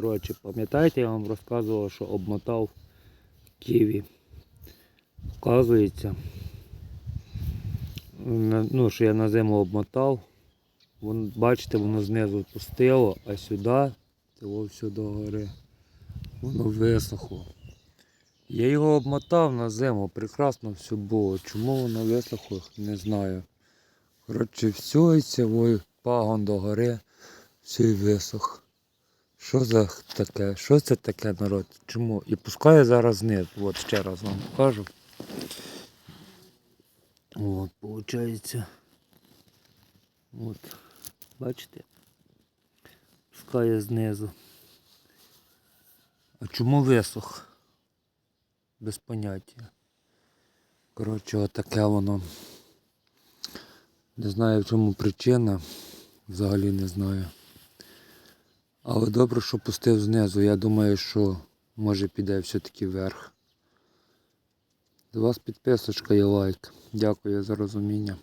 Коротше, пам'ятаєте, я вам розказував, що обмотав ківі. Вказується, ну, що я на зиму обмотав. Вон, бачите, воно знизу пустило, а сюди, цього до гори, воно висохло. Я його обмотав на зиму, прекрасно все було. Чому воно висохло, не знаю. Коротше, все і пагон до гори, все і висох. Що за таке? Що це таке народ? Чому? І пускає зараз вниз. От ще раз вам покажу. От, виходить. От, бачите? Пускає знизу. А чому висох? Без поняття. Коротше, отаке воно. Не знаю в чому причина. Взагалі не знаю. Але добре, що пустив знизу. Я думаю, що може піде все-таки вверх. До вас підписочка і лайк. Дякую за розуміння.